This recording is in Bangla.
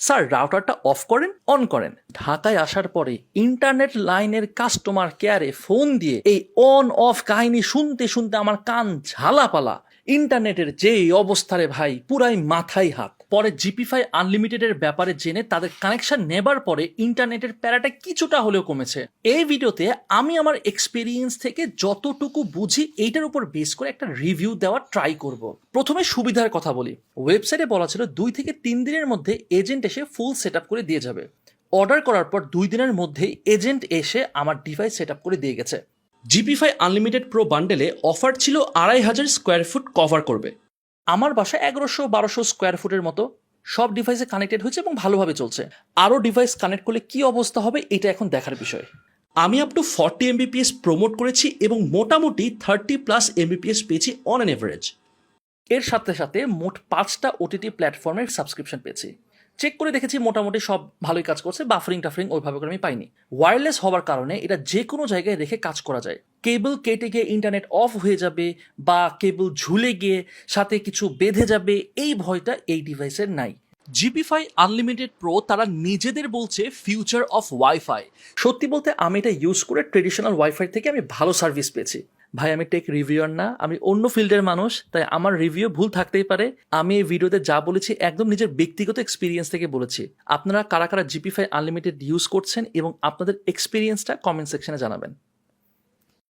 স্যার রাউটারটা অফ করেন অন করেন। ঢাকায় আসার পরে ইন্টারনেট লাইনের কাস্টমার কেয়ারে ফোন দিয়ে এই অন অফ কাহিনী শুনতে শুনতে আমার কান ঝালাপালা। ইন্টারনেটের যে অবস্থারে ভাই, পুরাই মাথায় হাত। পরে জিপিফাই আনলিমিটেডের ব্যাপারে জেনে তাদের কানেকশন নেবার পরে ইন্টারনেটের প্যারাটা কিছুটা হলেও কমেছে। এই ভিডিওতে আমি আমার এক্সপিরিয়েন্স থেকে যতটুকু বুঝি এইটার উপর বেস করে একটা রিভিউ দেওয়ার ট্রাই করব। প্রথমে সুবিধার কথা বলি। ওয়েবসাইটে বলা ছিল দুই থেকে তিন দিনের মধ্যে এজেন্ট এসে ফুল সেট করে দিয়ে যাবে। অর্ডার করার পর দুই দিনের মধ্যেই এজেন্ট এসে আমার ডিভাইস সেট করে দিয়ে গেছে। জিপিফাই আনলিমিটেড প্রো বান্ডেলে অফার ছিল আড়াই হাজার স্কোয়ার ফুট কভার করবে। আমার বাসা এগারোশো বারোশো স্কোয়ার ফুটের মতো সব ডিভাইসে কানেক্টেড হয়েছে এবং ভালোভাবে চলছে। আরও ডিভাইস কানেক্ট করলে কি অবস্থা হবে এটা এখন দেখার বিষয়। আমি up to forty Mbps promote করেছি এবং মোটামুটি থার্টি প্লাস এমবিপিএস পেয়েছি অন অ্যান এভারেজ এর সাথে সাথে মোট পাঁচটা ওটিটি প্ল্যাটফর্মের সাবস্ক্রিপশন পেয়েছি। চেক করে দেখেছি মোটামুটি সব ভালোই কাজ করছে বাফারিং টাফারিং ওইভাবে করে আমি পাইনি। ওয়্যারলেস হওয়ার কারণে এটা যে কোনো জায়গায় রেখে কাজ করা যায়। কেবল কেটে গিয়ে ইন্টারনেট অফ হয়ে যাবে বা কেবল ঝুলে গিয়ে সাথে কিছু বেঁধে যাবে, এই ভয়টা এই ডিভাইসের নাই। জিপিফাই আনলিমিটেড প্রো তারা নিজেদের বলছে ফিউচার অফ ওয়াইফাই সত্যি বলতে আমি এটা ইউজ করে ট্রেডিশনাল ওয়াইফাই থেকে আমি ভালো সার্ভিস পেয়েছি। ভাই, আমি টেক রিভিউর না, আমি অন্য ফিল্ডের মানুষ, তাই আমার রিভিউ ভুল থাকতেই পারে। আমি এই ভিডিওতে যা বলেছি একদম নিজের ব্যক্তিগত এক্সপিরিয়েন্স থেকে বলেছি। আপনারা কারা কারা জিপিফাই আনলিমিটেড ইউজ করছেন এবং আপনাদের এক্সপিরিয়েন্সটা কমেন্ট সেকশনে জানাবেন।